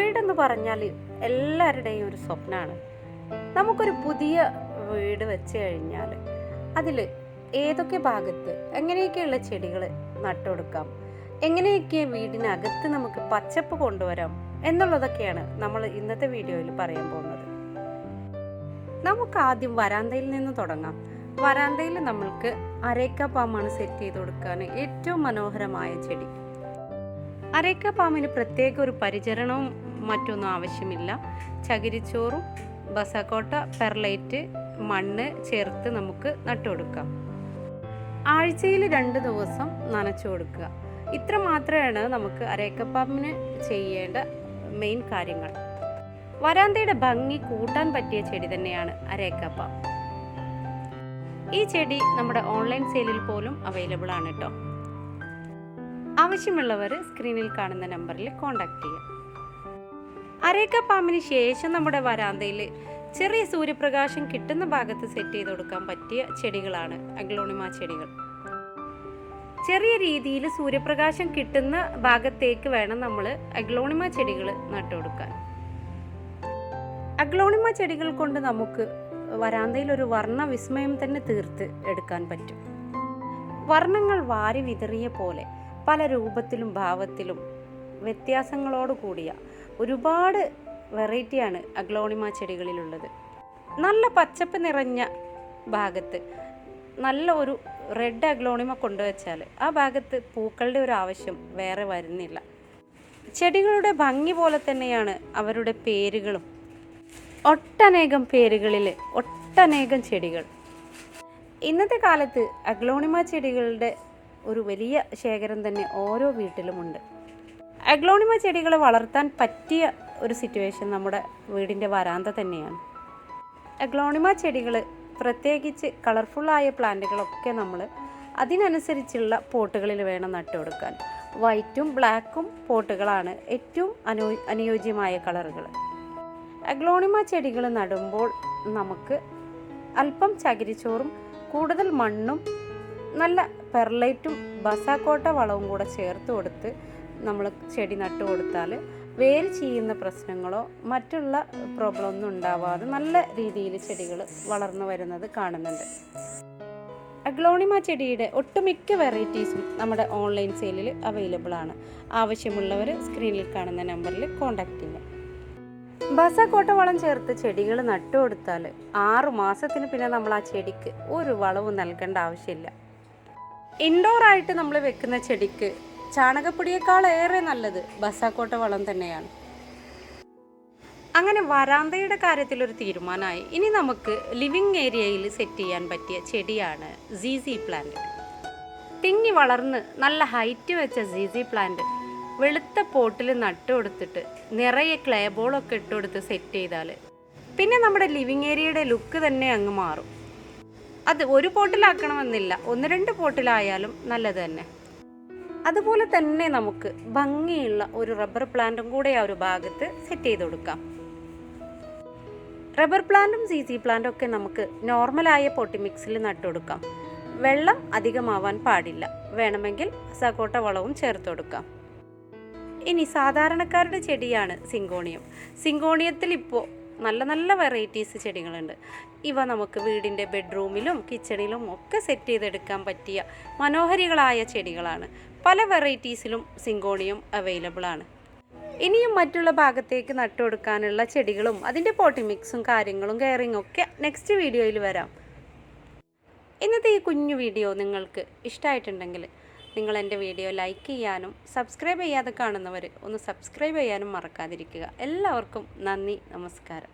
വീടെന്ന് പറഞ്ഞാൽ എല്ലാവരുടെയും ഒരു സ്വപ്നമാണ് നമുക്കൊരു പുതിയ വീട് വെച്ച് കഴിഞ്ഞാൽ അതിൽ ഏതൊക്കെ ഭാഗത്ത് എങ്ങനെയൊക്കെയുള്ള ചെടികൾ നട്ടുകൊടുക്കാം എങ്ങനെയൊക്കെ വീടിനകത്ത് നമുക്ക് പച്ചപ്പ് കൊണ്ടുവരാം എന്നുള്ളതൊക്കെയാണ് നമ്മൾ ഇന്നത്തെ വീഡിയോയിൽ പറയാൻ പോകുന്നത്. നമുക്ക് ആദ്യം വരാന്തയിൽ നിന്ന് തുടങ്ങാം. വരാന്തയിൽ നമ്മൾക്ക് അരേക്ക പാമാണ് സെറ്റ് ചെയ്ത് കൊടുക്കാൻ ഏറ്റവും മനോഹരമായ ചെടി. അരേക്ക പാമ്പിന് പ്രത്യേക ഒരു പരിചരണവും മറ്റൊന്നും ആവശ്യമില്ല. ചകിരിച്ചോറും ബസക്കോട്ട പെർലൈറ്റ് മണ്ണ് ചേർത്ത് നമുക്ക് നട്ടുകൊടുക്കാം ആഴ്ചയിൽ രണ്ട് ദിവസം നനച്ചു കൊടുക്കുക. ഇത്ര മാത്രമാണ് നമുക്ക് അരേക്കപ്പാമ്പിന് ചെയ്യേണ്ട മെയിൻ കാര്യങ്ങൾ. വരാന്തയുടെ ഭംഗി കൂട്ടാൻ പറ്റിയ ചെടി തന്നെയാണ് അരേക്കപ്പാം ഈ ചെടി നമ്മുടെ ഓൺലൈൻ സെയിലിൽ പോലും അവൈലബിൾ ആണ് കേട്ടോ. ആവശ്യമുള്ളവർ സ്ക്രീനിൽ കാണുന്ന നമ്പറിൽ കോൺടാക്ട് ചെയ്യാം. അരേക്ക പാമ്പിന് ശേഷം നമ്മുടെ വരാന്തയിൽ ചെറിയ സൂര്യപ്രകാശം കിട്ടുന്ന ഭാഗത്ത് സെറ്റ് ചെയ്ത് കൊടുക്കാൻ പറ്റിയ ചെടികളാണ് അഗ്ലോണിമ ചെടികൾ. ചെറിയ രീതിയിൽ സൂര്യപ്രകാശം കിട്ടുന്ന ഭാഗത്തേക്ക് വേണം നമ്മൾ അഗ്ലോണിമ ചെടികൾ നട്ടുകൊടുക്കാൻ അഗ്ലോണിമ ചെടികൾ കൊണ്ട് നമുക്ക് വരാന്തയിൽ ഒരു വർണ വിസ്മയം തന്നെ തീർത്ത് എടുക്കാൻ പറ്റും. വർണങ്ങൾ വാരി വിതറിയ പോലെ പല രൂപത്തിലും ഭാവത്തിലും വ്യത്യാസങ്ങളോട് കൂടിയ ഒരുപാട് വെറൈറ്റിയാണ് അഗ്ലോണിമ ചെടികളിലുള്ളത്. നല്ല പച്ചപ്പ് നിറഞ്ഞ ഭാഗത്ത് നല്ല ഒരു റെഡ് അഗ്ലോണിമ കൊണ്ടുവച്ചാൽ ആ ഭാഗത്ത് പൂക്കളുടെ ഒരു ആവശ്യം വേറെ വരുന്നില്ല. ചെടികളുടെ ഭംഗി പോലെ തന്നെയാണ് അവരുടെ പേരുകളും. ഒട്ടനേകം പേരുകളിൽ ഒട്ടനേകം ചെടികൾ. ഇന്നത്തെ കാലത്ത് അഗ്ലോണിമ ചെടികളുടെ ഒരു വലിയ ശേഖരം തന്നെ ഓരോ വീട്ടിലുമുണ്ട് അഗ്ലോണിമ ചെടികൾ വളർത്താൻ പറ്റിയ ഒരു സിറ്റുവേഷൻ നമ്മുടെ വീടിന്റെ വരാന്ത തന്നെയാണ്. അഗ്ലോണിമ ചെടികൾ പ്രത്യേകിച്ച് കളർഫുള്ളായ പ്ലാന്റുകളൊക്കെ നമ്മൾ അതിനനുസരിച്ചുള്ള പോട്ടുകളിൽ വേണം നട്ടുകൊടുക്കാൻ. വൈറ്റും ബ്ലാക്കും പോട്ടുകളാണ് ഏറ്റവും അനു അനുയോജ്യമായ കളറുകൾ അഗ്ലോണിമ ചെടികൾ നടുമ്പോൾ നമുക്ക് അല്പം ചകിരിച്ചോറും കൂടുതൽ മണ്ണും നല്ല പെർലൈറ്റും ബസാക്കോട്ട വളവും കൂടെ ചേർത്ത് കൊടുത്ത് നമ്മൾ ചെടി നട്ടു കൊടുത്താൽ വേര് ചെയ്യുന്ന പ്രശ്നങ്ങളോ മറ്റുള്ള പ്രോബ്ലം ഒന്നും ഉണ്ടാവാതെ നല്ല രീതിയിൽ ചെടികൾ വളർന്നു വരുന്നത് കാണുന്നുണ്ട്. അഗ്ലോണിമ ചെടിയുടെ ഒട്ടുമിക്ക വെറൈറ്റീസും നമ്മുടെ ഓൺലൈൻ സെയിലിൽ അവൈലബിൾ ആണ്. ആവശ്യമുള്ളവർ സ്ക്രീനിൽ കാണുന്ന നമ്പറിൽ കോൺടാക്റ്റ് ചെയ്യാം ബസാക്കോട്ട വളം ചേർത്ത് ചെടികൾ നട്ടുകൊടുത്താൽ ആറു മാസത്തിന് പിന്നെ നമ്മൾ ആ ചെടിക്ക് ഒരു വളവും നൽകേണ്ട ആവശ്യമില്ല. ഇൻഡോർ ആയിട്ട് നമ്മൾ വെക്കുന്ന ചെടിക്ക് ചാണകപ്പൊടിയേക്കാൾ ഏറെ നല്ലത് ബസാക്കോട്ട വളം തന്നെയാണ്. അങ്ങനെ വരാന്തയുടെ കാര്യത്തിൽ ഒരു തീരുമാനമായി. ഇനി നമുക്ക് ലിവിങ് ഏരിയയിൽ സെറ്റ് ചെയ്യാൻ പറ്റിയ ചെടിയാണ് സീസി പ്ലാന്റ്. തിങ്ങി വളർന്ന് നല്ല ഹൈറ്റ് വെച്ച സീസി പ്ലാന്റ് വെളുത്ത പോട്ടിൽ നട്ടു കൊടുത്തിട്ട് നിറയെ ക്ലേ ബോളൊക്കെ ഇട്ട് കൊടുത്ത് സെറ്റ് ചെയ്താൽ പിന്നെ നമ്മുടെ ലിവിങ് ഏരിയയുടെ ലുക്ക് തന്നെ അങ്ങ് മാറും. അത് ഒരു പോട്ടിലാക്കണമെന്നില്ല. ഒന്ന് രണ്ട് പോട്ടിലായാലും നല്ലത് തന്നെ. അതുപോലെ തന്നെ നമുക്ക് ഭംഗിയുള്ള ഒരു റബ്ബർ പ്ലാന്റും കൂടെ ആ ഒരു ഭാഗത്ത് സെറ്റ് ചെയ്ത് കൊടുക്കാം. റബ്ബർ പ്ലാന്റും സി സി പ്ലാന്റും ഒക്കെ നമുക്ക് നോർമലായ പൊട്ടി മിക്സിൽ നട്ടുകൊടുക്കാം വെള്ളം അധികമാവാൻ പാടില്ല. വേണമെങ്കിൽ സകോട്ട വളവും ചേർത്ത് കൊടുക്കാം. ഇനി സാധാരണക്കാരുടെ ചെടിയാണ് സിങ്കോണിയം. സിങ്കോണിയത്തിൽ ഇപ്പോൾ നല്ല നല്ല വെറൈറ്റീസ് ചെടികളുണ്ട്. ഇവ നമുക്ക് വീടിന്റെ ബെഡ്റൂമിലും കിച്ചണിലും ഒക്കെ സെറ്റ് ചെയ്തെടുക്കാൻ പറ്റിയ മനോഹരികളായ ചെടികളാണ്. പല വെറൈറ്റീസിലും സിങ്കോണിയം അവൈലബിൾ ആണ്. ഇനിയും മറ്റുള്ള ഭാഗത്തേക്ക് നട്ടുകൊടുക്കാനുള്ള ചെടികളും അതിന്റെ പോട്ടി മിക്സും കാര്യങ്ങളും കെയറിങ്ങും ഒക്കെ നെക്സ്റ്റ് വീഡിയോയിൽ വരാം. ഇന്നത്തെ ഈ കുഞ്ഞു വീഡിയോ നിങ്ങൾക്ക് ഇഷ്ടമായിട്ടുണ്ടെങ്കിൽ നിങ്ങൾ എന്റെ വീഡിയോ ലൈക്ക് ചെയ്യാനും സബ്സ്ക്രൈബ് ചെയ്യാതെ കാണുന്നവർ ഒന്ന് സബ്സ്ക്രൈബ് ചെയ്യാനും മറക്കാതിരിക്കുക. എല്ലാവർക്കും നന്ദി നമസ്കാരം.